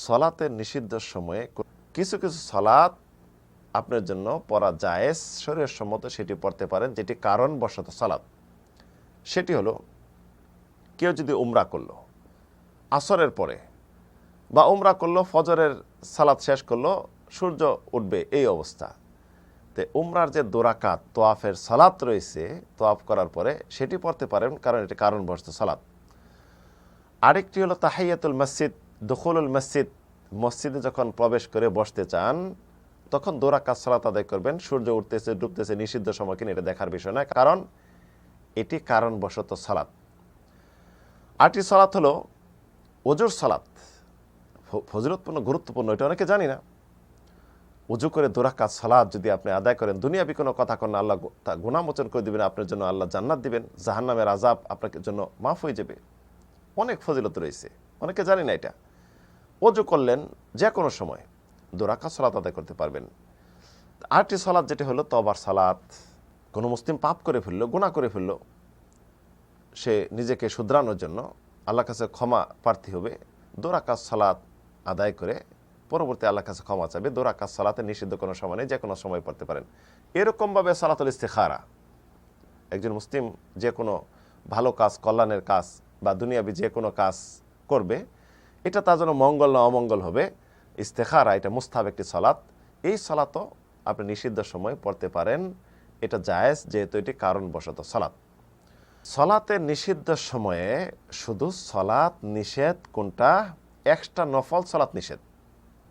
সলাতের নিষিদ্ধ সময়ে কিছু কিছু সলাৎ আপনার জন্য পড়া জায়েজ। শরীরের সম্মত সেটি পড়তে পারেন, যেটি কারণবশত সালাত সেটি হলো, কেউ যদি উমরা করল, আসরের পরে বা উমরা করল, ফজরের সালাত শেষ করল, সূর্য উঠবে এই অবস্থা। তে উমরার যে দোরাকাত, তোয়াফের সালাত রয়েছে, তোয়াফ করার পরে সেটি পড়তে পারেন, কারণ এটি কারণবশত সালাত আরেকটি হলো তাহাইয়াতুল মসজিদ দখলুল মসজিদ, মসজিদে যখন প্রবেশ করে বসতে চান, তখন দোরাকাত সালাত আদায় করবেন। সূর্য উঠতেছে, ডুবতেছে, নিষিদ্ধ সময় কিনা এটা দেখার বিষয় নয়। কারণ এটি কারণবশত সালাত। আটটি সালাত হলো ওজোর সালাত। ফ- ফজিলতপূর্ণ, গুরুত্বপূর্ণ, এটা অনেকে জানি না। উজু করে দোরাকাত সালাদ যদি আপনি আদায় করেন, দুনিয়াবি কোনো কথা করেন আল্লাহ তা গুণামোচন করে দিবেন, আপনার জন্য আল্লাহ জান্নাত দিবেন, জাহান্নামের আজাব আপনার জন্য মাফ হয়ে যাবে। অনেক ফজিলত রয়েছে। অনেকে জানি না এটা। অজু করলেন যে কোনো সময়। দোরাকাত সালাত আদায় করতে পারবেন। আরেকটি সালাদ যেটি হলো তবার সালাত। কোনো মুসলিম পাপ করে ফেলল গুণা করে ফেলল, সে নিজেকে শুধরানোর জন্য আল্লাহ কাছে ক্ষমা প্রার্থী হবে। দোরাকাত সালাত আদায় করে পরবর্তী আল্লাহ কাছে ক্ষমা চাবে দোরাকাত সালাতে নিষিদ্ধ কোনো সময় নেই, যে কোনো সময় পড়তে পারেন। এরকমভাবে সালাতুল ইস্তেখারা, একজন মুসলিম যে কোনো ভালো কাজ, কল্যাণের কাজ বা দুনিয়াবি যে কোনো কাজ করবে এটা তার জন্য মঙ্গল না অমঙ্গল হবে। ইস্তেখারা, এটা মুস্তাব একটি সলাৎ এই সলাতও আপনি নিষিদ্ধ সময় পড়তে পারেন। এটা জায়েজ, যেহেতু এটি কারণবশত সলাৎ সলাতে নিষিদ্ধ সময়ে শুধু সলাৎ নিষেধ কোনটা? এক্সট্রা নফল সলাৎ নিষেধ।